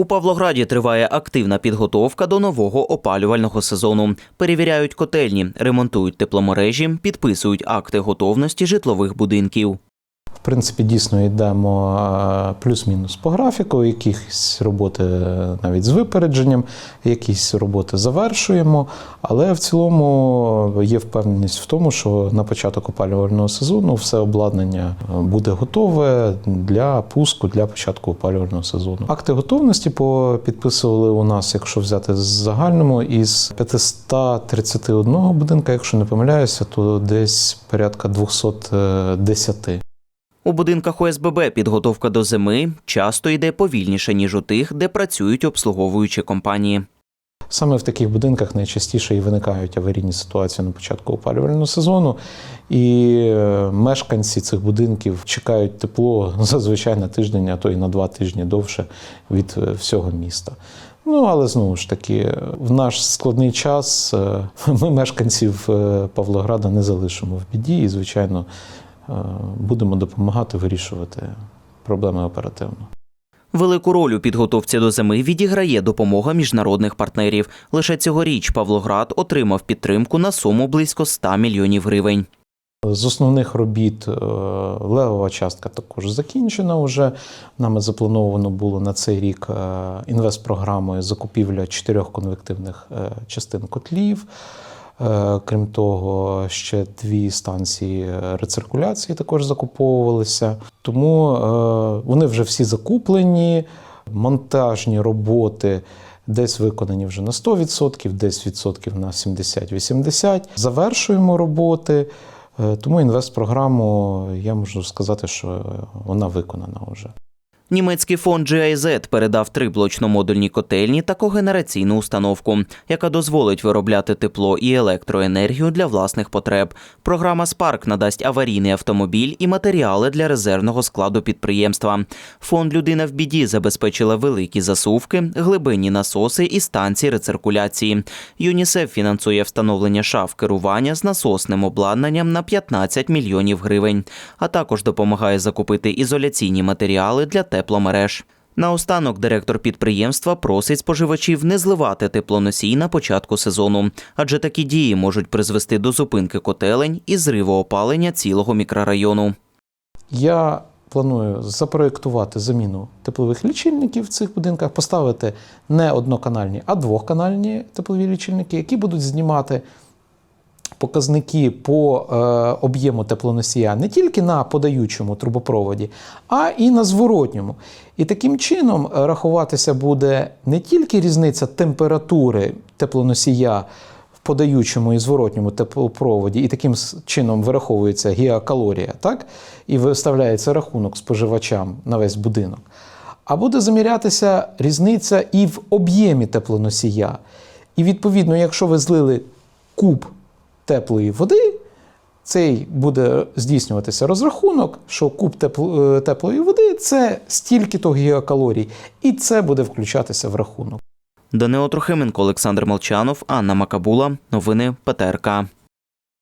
У Павлограді триває активна підготовка до нового опалювального сезону. Перевіряють котельні, ремонтують тепломережі, підписують акти готовності житлових будинків. В принципі, дійсно йдемо е, плюс-мінус по графіку. Якісь роботи навіть з випередженням, якісь роботи завершуємо. Але в цілому є впевненість в тому, що на початок опалювального сезону все обладнання буде готове для пуску для початку опалювального сезону. Акти готовності підписували у нас, якщо взяти з загальному, із 531 будинка, якщо не помиляюся, то десь порядка 210. У будинках ОСББ підготовка до зими часто йде повільніше, ніж у тих, де працюють обслуговуючі компанії. Саме в таких будинках найчастіше і виникають аварійні ситуації на початку опалювального сезону, і е, мешканці цих будинків чекають тепло зазвичай на тиждень, а то і на два тижні довше від е, всього міста. Ну, але знову ж таки, в наш складний час е, ми мешканців Павлограда не залишимо в біді і, звичайно, будемо допомагати вирішувати проблеми оперативно. Велику роль у підготовці до зими відіграє допомога міжнародних партнерів. Лише цьогоріч Павлоград отримав підтримку на суму близько 100 мільйонів гривень. З основних робіт е, левова частка також закінчена. Вже нами заплановано було на цей рік е, інвестпрограмою закупівля чотирьох конвективних е, частин котлів. Е, Крім того, ще дві станції рециркуляції також закуповувалися. Тому е, вони вже всі закуплені, монтажні роботи. Десь виконані вже на 100%, десь відсотків на 70-80%. Завершуємо роботи. Е, Тому інвестпрограму я можу сказати, що вона виконана вже. Німецький фонд GIZ передав три блочно-модульні котельні та когенераційну установку, яка дозволить виробляти тепло і електроенергію для власних потреб. Програма Spark надасть аварійний автомобіль і матеріали для резервного складу підприємства. Фонд Людина в біді забезпечила великі засувки, глибинні насоси і станції рециркуляції. ЮНІСЕФ фінансує встановлення шаф керування з насосним обладнанням на 15 мільйонів гривень, а також допомагає закупити ізоляційні матеріали для тепломереж. Наостанок директор підприємства просить споживачів не зливати теплоносій на початку сезону, адже такі дії можуть призвести до зупинки котелень і зриву опалення цілого мікрорайону. Я планую запроєктувати заміну теплових лічильників в цих будинках, поставити не одноканальні, а двохканальні теплові лічильники, які будуть знімати показники по е, об'єму теплоносія не тільки на подаючому трубопроводі, а і на зворотньому. І таким чином е, рахуватися буде не тільки різниця температури теплоносія в подаючому і зворотньому теплопроводі, і таким чином вираховується гігакалорія, так? і виставляється рахунок споживачам на весь будинок. А буде замірятися різниця і в об'ємі теплоносія. І відповідно, якщо ви злили куб теплої води, цей буде здійснюватися розрахунок, що куб е, теплої води це стільки-то гігакалорій, і це буде включатися в рахунок. Данило Трохименко, Олександр Молчанов, Анна Макабула. Новини ПТРК.